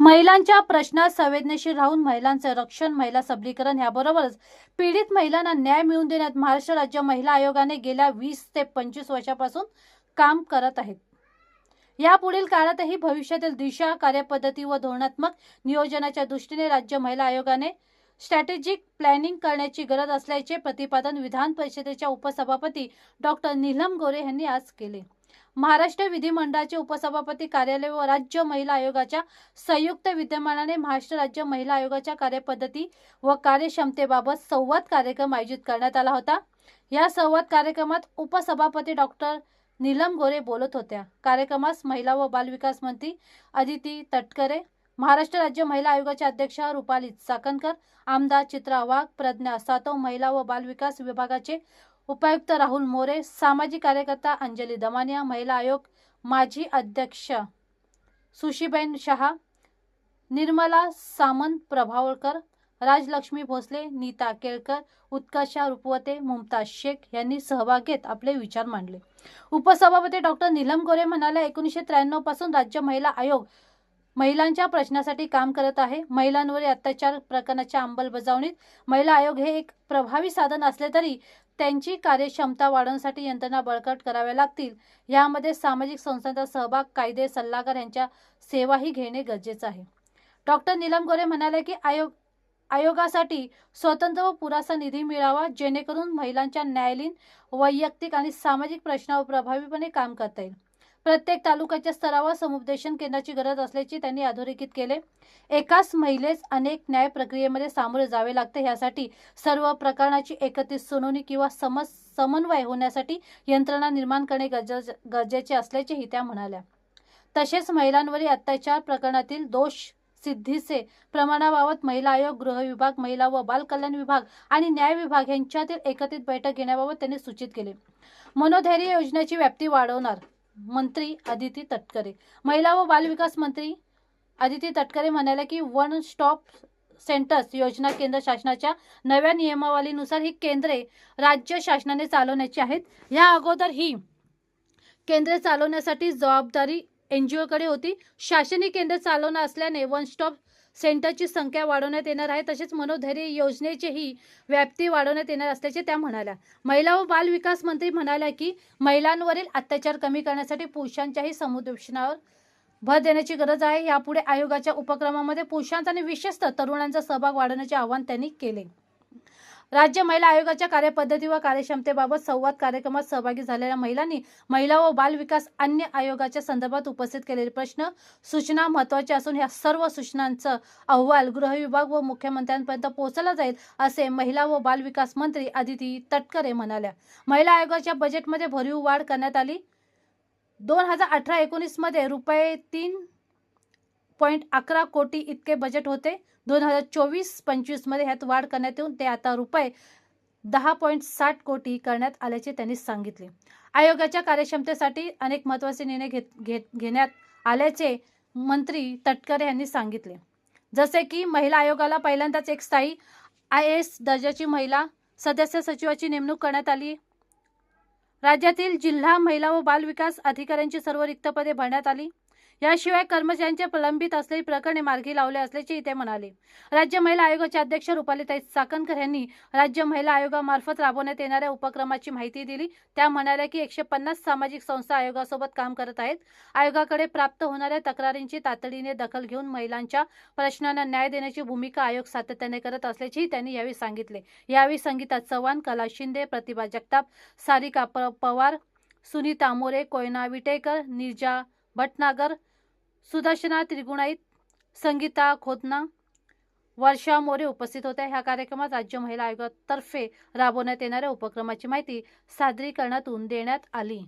महिलांच्या प्रश्नात संवेदनशील राहून महिलांचं रक्षण महिला सबलीकरण याबरोबरच पीडित महिलांना न्याय मिळवून देण्यात महाराष्ट्र राज्य महिला आयोगाने गेल्या वीस ते पंचवीस वर्षापासून काम करत आहेत. यापुढील काळातही भविष्यातील दिशा कार्यपद्धती व धोरणात्मक नियोजनाच्या दृष्टीने राज्य महिला आयोगाने स्ट्रॅटेजिक प्लॅनिंग करण्याची गरज असल्याचे प्रतिपादन विधान परिषदेच्या उपसभापती डॉक्टर नीलम गोरे यांनी आज केले. महाराष्ट्र विधिमंडळाचे उपसभापती कार्यालय व राज्य महिला आयोगाच्या संयुक्त विद्यमानाने महाराष्ट्र राज्य महिला आयोगाच्या कार्यपद्धती व कार्यक्षमतेबाबत संवाद कार्यक्रम आयोजित करण्यात आला होता. या संवाद कार्यक्रमात उपसभापती डॉक्टर नीलम गोरे बोलत होत्या. कार्यक्रमास महिला व बालविकास मंत्री अदिती तटकरे महाराष्ट्र राज्य महिला आयोगाच्या अध्यक्षा रुपाली चाकणकर आमदार चित्रा वाघ प्रज्ञा सातव महिला व बालविकास विभागाचे उपायुक्त राहुल मोरे सामाजिक कार्यकर्ता अंजली दमानिया महिला आयोग माजी अध्यक्ष सुशीबेन शहा निर्मला सामंत प्रभावळकर राजलक्ष्मी भोसले नीता केळकर उत्कर्षा रुपवते मुमताज शेख यांनी सहभाग घेत आपले विचार मांडले. उपसभापती डॉक्टर नीलम गोरे म्हणाल्या एकोणीसशे त्र्याण्णवपासून राज्य महिला आयोग महिलांच्या प्रश्नासाठी काम करत आहे. महिलांवरील अत्याचार प्रकरणाच्या अंमलबजावणीत महिला आयोग हे एक प्रभावी साधन असले तरी त्यांची कार्यक्षमता वाढवण्यासाठी यंत्रणा बळकट कराव्या लागतील. यामध्ये सामाजिक संस्थांचा सहभाग कायदे सल्लागार यांच्या सेवाही घेणे गरजेचं आहे. डॉक्टर नीलम गोरे म्हणाले की आयोग आयोगासाठी स्वतंत्र व पुरासा निधी मिळावा जेणेकरून महिलांच्या न्यायालयीन वैयक्तिक आणि सामाजिक प्रश्नावर प्रभावीपणे काम करता येईल. प्रत्येक तालुक्याच्या स्तरावर समुपदेशन केंद्राची गरज असल्याचे त्यांनी अधोरेखित केले. एकाच महिलेस अनेक न्याय प्रक्रियेमध्ये सामोरे जावे लागते. यासाठी सर्व प्रकरणाची एकत्रित सुनावणी किंवा समज समन्वय होण्यासाठी यंत्रणा निर्माण करणे गरजे गरजेचे असल्याचेही त्या म्हणाल्या. तसेच महिलांवरील अत्याचार प्रकरणातील दोष सिद्धीचे प्रमाणाबाबत महिला आयोग गृह विभाग महिला व बाल कल्याण विभाग आणि न्याय विभाग यांच्यातील एकत्रित बैठक घेण्याबाबत त्यांनी सूचित केले. मनोधैर्य योजनेची व्याप्ती वाढवणार मंत्री अदिती तटकरे. महिला व बालविकास मंत्री आदिती तटकरे म्हणाल्या की वन स्टॉप सेंटर्स योजना केंद्र शासनाच्या नव्या नियमावलीनुसार ही केंद्रे राज्य शासनाने चालवण्याची आहेत. या अगोदर ही केंद्रे चालवण्यासाठी जबाबदारी एन जी ओकडे होती. शासनी केंद्र चालवणं असल्याने वन स्टॉप सेंटरची संख्या वाढवण्यात येणार आहे. तसेच मनोधैर्य योजनेचीही व्याप्ती वाढवण्यात येणार असल्याचे त्या म्हणाल्या. महिला व बाल विकास मंत्री म्हणाल्या की महिलांवरील अत्याचार कमी करण्यासाठी पुरुषांच्याही समुदेशनावर भर देण्याची गरज आहे. यापुढे आयोगाच्या उपक्रमामध्ये पुरुषांचा आणि विशेषतः तरुणांचा सहभाग वाढवण्याचे आवाहन त्यांनी केले. राज्य महिला आयोगाच्या कार्यपद्धती व कार्यक्षमतेबाबत संवाद कार्यक्रमात सहभागी झालेल्या महिलांनी महिला व बाल विकास अन्य आयोगाच्या संदर्भात उपस्थित केलेले प्रश्न सूचना महत्त्वाच्या असून या सर्व सूचनांचा अहवाल गृह विभाग व मुख्यमंत्र्यांपर्यंत पोहोचला जाईल असे महिला व बाल विकास मंत्री अदिती तटकरे म्हणाल्या. महिला आयोगाच्या बजेटमध्ये भरीव वाढ करण्यात आली. दोन हजार अठरा एकोणीसमध्ये रुपये तीन पॉईंट अकरा कोटी इतके बजेट होते. दोन हजार चोवीस पंचवीसमध्ये ह्यात वाढ करण्यात येऊन ते आता रुपये दहा पॉईंट साठ कोटी करण्यात आल्याचे त्यांनी सांगितले. आयोगाच्या कार्यक्षमतेसाठी अनेक महत्त्वाचे निर्णय घेत घेत घेण्यात आल्याचे मंत्री तटकरे यांनी सांगितले. जसे की महिला आयोगाला पहिल्यांदाच एक स्थायी आय एस दर्जाची महिला सदस्य सचिवाची नेमणूक करण्यात आली. राज्यातील जिल्हा महिला व बाल विकास अधिकाऱ्यांची सर्व रिक्त पदे भरण्यात आली. याशिवाय कर्मचाऱ्यांचे प्रलंबित असलेली प्रकरणे मार्गी लावले असल्याचेही ते म्हणाले. राज्य महिला आयोगाचे अध्यक्ष रुपालीताई चाकणकर यांनी राज्य महिला आयोगामार्फत राबवण्यात येणाऱ्या उपक्रमाची माहिती दिली. त्या म्हणाल्या की एकशे पन्नास सामाजिक संस्था आयोगासोबत काम करत आहेत. आयोगाकडे प्राप्त होणाऱ्या तक्रारींची तातडीने दखल घेऊन महिलांच्या प्रश्नांना न्याय देण्याची भूमिका आयोग सातत्याने करत असल्याचेही त्यांनी यावेळी सांगितले. यावेळी संगीता चव्हाण कला शिंदे प्रतिभा जगताप सारिका पवार सुनीता मोरे कोयना विटेकर निर्जा भटनागर सुदर्शना त्रिगुणाईत संगीता खोतना वर्षा मोरे उपस्थित होत्या. ह्या कार्यक्रमात राज्य महिला आयोगातर्फे राबवण्यात येणाऱ्या उपक्रमाची माहिती सादरीकरणातून देण्यात आली.